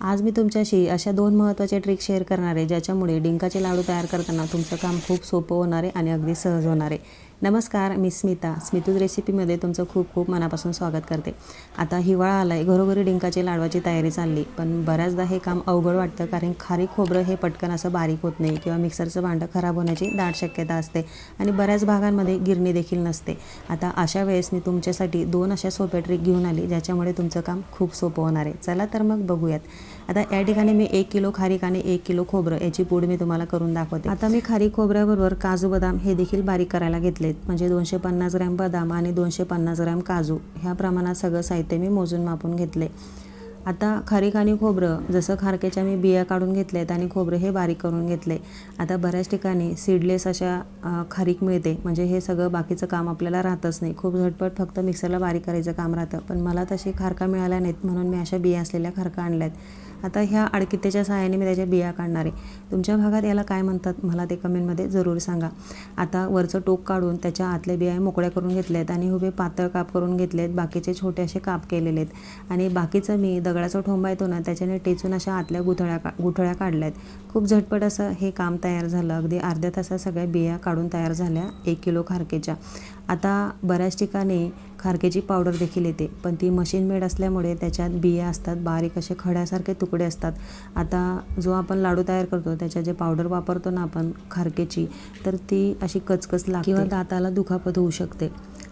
आज मी तुमच्याशी अशा दोन महत्त्वाचे ट्रिक शेअर करणार आहे ज्याच्यामुळे डिंकाचे लाडू तयार करताना तुमचं काम खूप सोपं होणार आहे आणि अगदी सहज होणार आहे. नमस्कार मी स्मिता. स्मितूज रेसिपीमध्ये तुमचं खूप खूप मनापासून स्वागत करते. आता हिवाळा आला आहे घरोघरी डिंकाची लाडवाची तयारी चालली पण बऱ्याचदा हे काम अवघड वाटतं कारण खारी खोबरं हे पटकन असं बारीक होत नाही किंवा मिक्सरचं भांडं खराब होण्याची दाट शक्यता असते आणि बऱ्याच भागांमध्ये गिरणी देखील नसते. आता अशा वेळेस मी तुमच्यासाठी दोन अशा सोप्या ट्रिक घेऊन आली ज्याच्यामुळे तुमचं काम खूप सोपं होणार आहे. चला तर मग बघूयात. आता या ठिकाणी मी एक किलो खारीक आणि एक किलो खोबरं याची पूड मी तुम्हाला करून दाखवते. आता मी खारीक खोबऱ्याबरोबर काजू बदाम हे देखील बारीक करायला घेतलेत. म्हणजे दोनशे पन्नास ग्रॅम बदाम आणि दोनशे पन्नास ग्रॅम काजू. ह्या प्रमाणात सगळं साहित्य मी मोजून मापून घेतले आता खारीक आणि खोबरं जसं खारकेच्या मी बिया काढून घेतलेत आणि खोबरं हे बारीक करून घेतले. आता बऱ्याच ठिकाणी सीडलेस अशा खारीक मिळते. म्हणजे हे सगळं बाकीचं काम आपल्याला राहतच नाही. खूप झटपट फक्त मिक्सरला बारीक करायचं काम राहतं. पण मला तशी खारका मिळाल्या नाहीत म्हणून मी अशा बिया असलेल्या खारका आणल्या आहेत आता ह्या अडकित्याच्या सहाय्याने मी त्याच्या बिया काढणार. आहे तुमच्या भागात याला काय म्हणतात मला ते कमेंटमध्ये जरूर सांगा. आता वरचं टोक काढून त्याच्या आतल्या बिया मोकळ्या करून घेतल्या आहेत आणि उभे पातळ काप करून घेतले आहेत बाकीचे छोटे असे काप केलेले आहेत. आणि बाकीचं मी दगडाचा ठोंबा येतो ना त्याच्याने टेचून अशा आतल्या गुठळ्या का गुठळ्या काढल्या आहेत खूप झटपट असं हे काम तयार झालं. अगदी अर्ध्या तासात सगळ्या बिया काढून तयार झाल्या एक किलो खारकेच्या. आता बऱ्याच ठिकाणी खारकेची पावडर देखील येते पण ती मशीन मेड असल्यामुळे त्याच्यात बिया असतात बारीक असे खड्यासारखे तुकडे असतात. आता जो आपण लाडू तयार करतो त्याच्यात जे पावडर वापरतो ना आपण खारकेची तर ती अशी कचकच लागते. किंवा दाताला दुखापत होऊ शकते.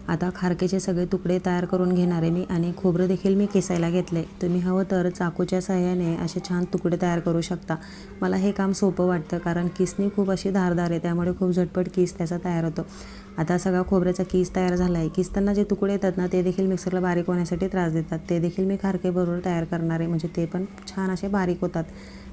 आता खारकेचे सगळे तुकडे तयार करून घेणार आहे मी आणि खोबरं देखील मी किसायला घेतले तुम्ही हवं तर चाकूच्या सहाय्याने असे छान तुकडे तयार करू शकता. मला हे काम सोपं वाटतं कारण किसनी खूप अशी धारदार आहे त्यामुळे खूप झटपट किस त्याचा तयार होतो. आता सगळा खोबऱ्याचा किस तयार झाला आहे किसताना जे तुकडे येतात ना ते देखील मिक्सरला बारीक होण्यासाठी त्रास देतात. ते देखील मी खारकेबरोबर तयार करणार आहे. म्हणजे ते पण छान असे बारीक होतात.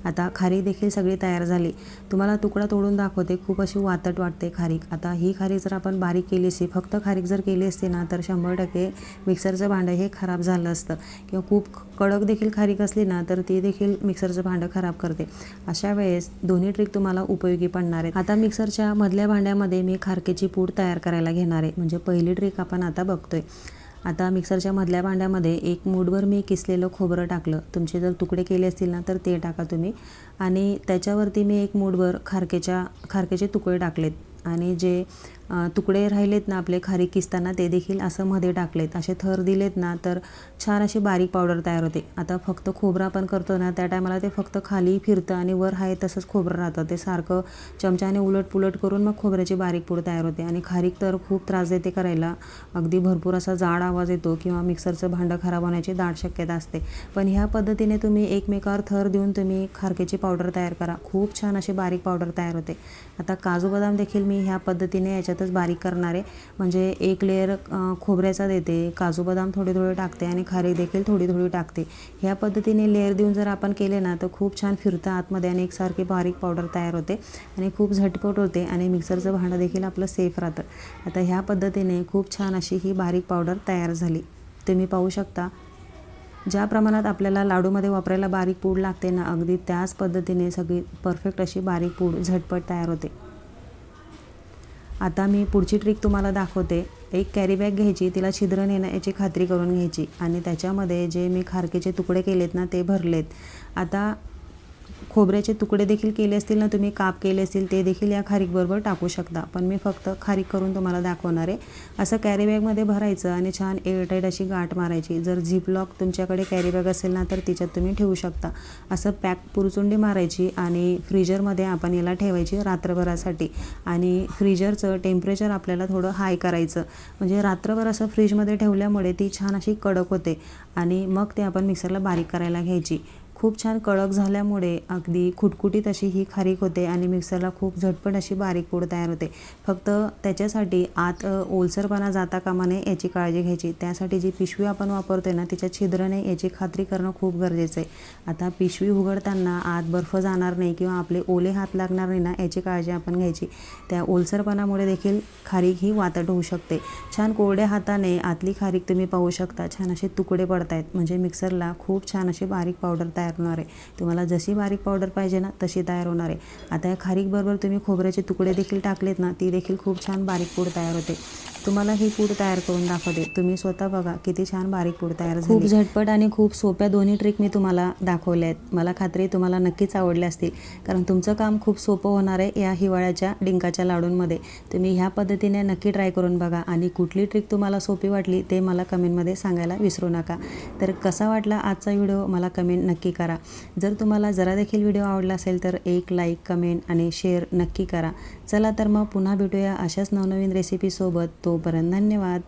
आता खारीक देखील सगळी तयार झाली. तुम्हाला तुकडा तोडून दाखवते. खूप अशी वातट वाटते खारीक. आता ही खारीक जर आपण बारीक केली असती फक्त खारीक जर केली असती ना तर शंभर टक्के मिक्सरचं भांडं हे खराब झालं असतं. किंवा खूप कडक देखील खारीक असली ना तर ती देखील मिक्सरचं भांडं खराब करते. अशा वेळेस दोन्ही ट्रिक तुम्हाला उपयोगी पडणार आहेत. आता मिक्सरच्या मधल्या भांड्यामध्ये मी खारकेची पूड तयार करायला घेणार आहे. म्हणजे पहिली ट्रिक आपण आता बघतोय. आता मिक्सरच्या मधल्या भांड्यामध्ये एक मूठभर मी किसलेलं खोबरं टाकलं. तुमचे जर तुकडे केले असतील ना तर ते टाका तुम्ही. आणि त्याच्यावरती मी एक मूठभर खारकेच्या खारकेचे तुकडे टाकलेत. आणि जे तुकडे राहिलेत ना आपले खारीक किसताना ते देखील असं मध्ये टाकलेत. असे थर दिलेत ना तर छान अशी बारीक पावडर तयार होते. आता फक्त खोबरं आपण करतो ना त्या टायमाला ते फक्त खाली फिरतं आणि वर आहे तसंच खोबरं राहतं. ते सारखं चमच्याने उलट पुलट करून मग खोबऱ्याची बारीक पूड तयार होते. आणि खारीक तर खूप त्रास देते करायला. अगदी भरपूर असा जाड आवाज येतो किंवा मिक्सरचं भांडं खराब होण्याची दाट शक्यता असते. पण ह्या पद्धतीने तुम्ही एकमेकावर थर देऊन तुम्ही खारकेची पावडर तयार करा. खूप छान अशी बारीक पावडर तयार होते. आता काजू बदाम देखील मी ह्या पद्धतीने याच्यात त्याच्यातच बारीक करणार आहे. म्हणजे एक लेअर खोबऱ्याचा देते काजू बदाम थोडे थोडे टाकते आणि खारी देखील थोडी थोडी टाकते. ह्या पद्धतीने लेअर देऊन जर आपण केले ना तर खूप छान फिरतं आतमध्ये आणि एकसारखी बारीक पावडर तयार होते आणि खूप झटपट होते आणि मिक्सरचं भांडं देखील आपलं सेफ राहतं. आता ह्या पद्धतीने खूप छान अशी ही बारीक पावडर तयार झाली. तुम्ही पाहू शकता. ज्या प्रमाणात आपल्याला लाडूमध्ये वापरायला बारीक पूड लागते ना अगदी त्याच पद्धतीने सगळी परफेक्ट अशी बारीक पूड झटपट तयार होते. आता मी पुढची ट्रिक तुम्हाला दाखवते. एक कॅरी बॅग घ्यायची तिला छिद्र नेणं याची खात्री करून घ्यायची आणि त्याच्यामध्ये जे मी खारकेचे तुकडे केलेत ना ते भरलेत. आता खोबऱ्याचे तुकडे देखील केले असतील ना तुम्ही काप केले असतील ते देखील या खारीकबरोबर टाकू शकता. पण मी फक्त खारीक करून तुम्हाला दाखवणार आहे. असं कॅरीबॅगमध्ये भरायचं आणि छान एअरटाईट अशी गाठ मारायची. जर झिप लॉक तुमच्याकडे कॅरीबॅग असेल ना तर तिच्यात तुम्ही ठेवू शकता. असं पॅक पुरचुंडी मारायची आणि फ्रीजरमध्ये आपण याला ठेवायची रात्रभरासाठी. आणि फ्रीजरचं टेम्परेचर आपल्याला थोडं हाय करायचं. म्हणजे रात्रभर असं फ्रीजमध्ये ठेवल्यामुळे ती छान अशी कडक होते. आणि मग ते आपण मिक्सरला बारीक करायला घ्यायची. खूप छान कडक झाल्यामुळे अगदी खुटखुटीत अशी ही खारीक होते आणि मिक्सरला खूप झटपट अशी बारीक पूड तयार होते. फक्त त्याच्यासाठी आत ओलसरपणा जाता कामा नये याची काळजी घ्यायची. त्यासाठी जी पिशवी आपण वापरतोय ना तिच्या छिद्र नाही याची खात्री करणं खूप गरजेचं आहे. आता पिशवी उघडताना आत बर्फ जाणार नाही किंवा आपले ओले हात लागणार नाही ना याची काळजी आपण घ्यायची. त्या ओलसरपणामुळे देखील खारीक ही वातट होऊ शकते. छान कोरड्या हाताने आतली खारीक तुम्ही पाहू शकता. छान असे तुकडे पडत आहेत म्हणजे मिक्सरला खूप छान अशी बारीक पावडर तयार तयार होणार आहे. तुम्हाला जशी बारीक पावडर पाहिजे ना तशी तयार होणार आहे. आता या खारीकबरोबर तुम्ही खोबऱ्याचे तुकडे देखील टाकलेत ना ती देखील खूप छान बारीक पूड तयार होते. तुम्हाला ही पूड तयार करून दाखवते. तुम्ही स्वतः बघा किती छान बारीक पूड तयार झाली. खूप झटपट आणि खूप सोप्या दोन्ही ट्रिक मी तुम्हाला दाखवल्या आहेत. मला खात्री तुम्हाला नक्कीच आवडल्या असतील. कारण तुमचं काम खूप सोपं होणार आहे या हिवाळ्याच्या डिंकाच्या लाडूंमध्ये. तुम्ही ह्या पद्धतीने नक्की ट्राय करून बघा. आणि कुठली ट्रिक तुम्हाला सोपी वाटली ते मला कमेंटमध्ये सांगायला विसरू नका. तर कसा वाटला आजचा व्हिडिओ मला कमेंट नक्की करा. जर तुम्हाला जरा देखील व्हिडिओ आवडला असेल तर एक लाईक कमेंट आणि शेअर नक्की करा. चला तर मग पुन्हा भेटूया अशाच नवनवीन रेसिपीसोबत तोपर्यंत धन्यवाद.